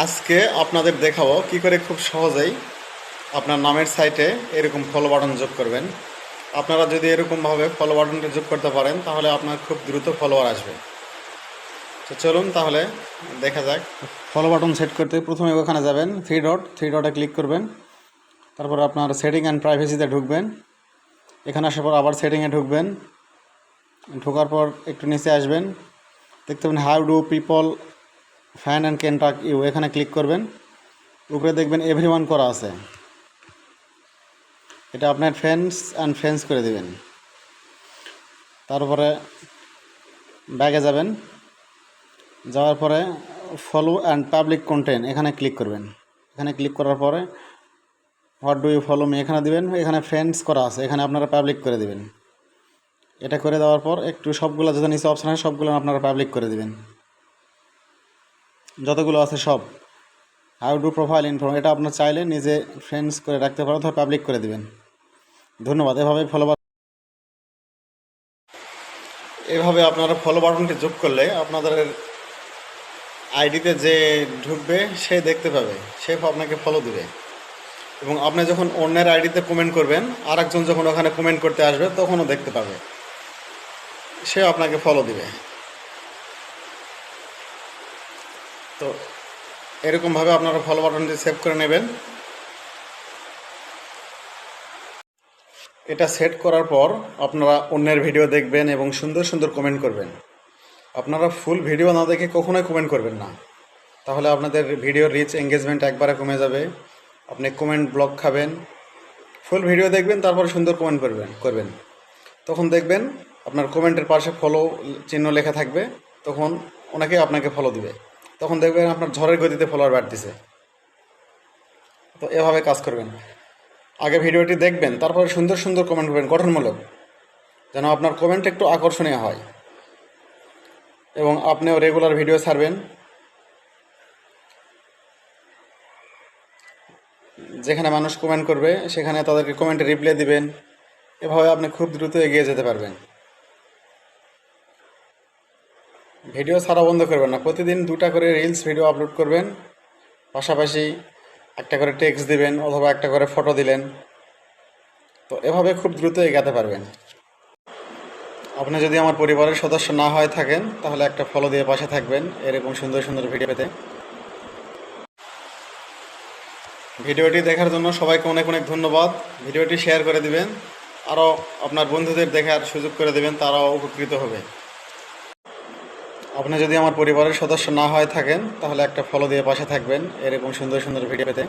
আজকে আপনাদের দেখাবো কি করে খুব সহজেই আপনার নামের সাইটে এরকম ফলো বাটন যোগ করবেন। আপনারা যদি এরকমভাবে ফলো বাটনটা যোগ করতে পারেন, তাহলে আপনার খুব দ্রুত ফলোয়ার আসবে। তো চলুন তাহলে দেখা যাক। ফলো বাটন সেট করতে প্রথমে ওখানে যাবেন থ্রি ডট থ্রি ডটে ক্লিক করবেন। তারপর আপনার সেটিং অ্যান্ড প্রাইভেসিতে ঢুকবেন। এখানে আসার পর আবার সেটিংয়ে ঢুকবেন। ঢোকার পর একটু নিচে আসবেন। দেখতে পাবেন how do people find and contact you এখানে ক্লিক করবেন। উপরে দেখবেন এভরি করা আছে। এটা আপনার ফ্রেন্ডস অ্যান্ড ফ্রেন্ডস করে দেবেন। তারপরে ব্যাগে যাবেন। যাওয়ার পরে ফলো অ্যান্ড পাবলিক কন্টেন্ট এখানে ক্লিক করবেন। এখানে ক্লিক করার পরে what do you follow me এখানে দিবেন। এখানে ফ্রেন্ডস করা আছে, এখানে আপনারা পাবলিক করে দেবেন। এটা করে দেওয়ার পর একটু সবগুলো যত নিচে অপশন আছে, সবগুলো আপনারা পাবলিক করে দিবেন। যতগুলো আছে সব হাউ ডু প্রোফাইল ইনফর্ম এটা আপনার চাইলে নিজে ফ্রেন্ডস করে রাখতে পারেন অথবা পাবলিক করে দিবেন। ধন্যবাদ, এভাবে ফলো এভাবে আপনারা ফলো বাটনটি যোগ করলে আপনাদের আইডিতে যে ঢুকবে, সে দেখতে পাবে, সে আপনাকে ফলো দিবে। এবং আপনি যখন অন্যের আইডিতে কমেন্ট করবেন আর একজন যখন ওখানে কমেন্ট করতে আসবে, তখনও দেখতে পাবে। সে আপনাকে ফলো দিবে। তো এরকমভাবে আপনারা ফলো বাটনটি সেভ করে নেবেন। এটা সেট করার পর আপনারা অন্যের ভিডিও দেখবেন এবং সুন্দর সুন্দর কমেন্ট করবেন। আপনারা ফুল ভিডিও না দেখে কখনোই কমেন্ট করবেন না। তাহলে আপনাদের ভিডিও রিচ এঙ্গেজমেন্ট একবারে কমে যাবে। আপনি কমেন্ট ব্লক খাবেন। ফুল ভিডিও দেখবেন, তারপর সুন্দর কমেন্ট করবেন করবেন। তখন দেখবেন আপনার কমেন্টের পাশে ফলো চিহ্ন লেখা থাকবে। তখন ওনাকে আপনাকে ফলো দিবে। তখন দেখবেন আপনার ঝড়ের গতিতে ফলোয়ার বাড়তেছে। তো এভাবে কাজ করবেন। আগে ভিডিওটি দেখবেন, তারপরে সুন্দর সুন্দর কমেন্ট করবেন, গঠনমূলক। যেন আপনার কমেন্ট একটু আকর্ষণীয় হয়। এবং আপনিও রেগুলার ভিডিও ছাড়বেন। যেখানে মানুষ কমেন্ট করবে, সেখানে তাদেরকে কমেন্টে রিপ্লাই দিবেন। এভাবে আপনি খুব দ্রুত এগিয়ে যেতে পারবেন। ভিডিও ছাড়া বন্ধ করবেন না। প্রতিদিন দুটা করে রিলস ভিডিও আপলোড করবেন, পাশাপাশি একটা করে টেক্সট দিবেন অথবা একটা করে ফটো দিলেন। তো এভাবে খুব দ্রুত এগাতে পারবেন। আপনি যদি আমার পরিবারের সদস্য না হয়ে থাকেন, তাহলে একটা ফলো দিয়ে পাশে থাকবেন এরকম সুন্দর সুন্দর ভিডিও পেতে। ভিডিওটি দেখার জন্য সবাইকে অনেক অনেক ধন্যবাদ। ভিডিওটি শেয়ার করে দিবেন। আরও আপনার বন্ধুদের দেখার সুযোগ করে দেবেন, তারাও উপকৃত হবে। আপনি যদি আমার পরিবারের সদস্য না হয়ে থাকেন, তাহলে একটা ফলো দিয়ে পাশে থাকবেন। এরকম সুন্দর সুন্দর ভিডিও পেতে।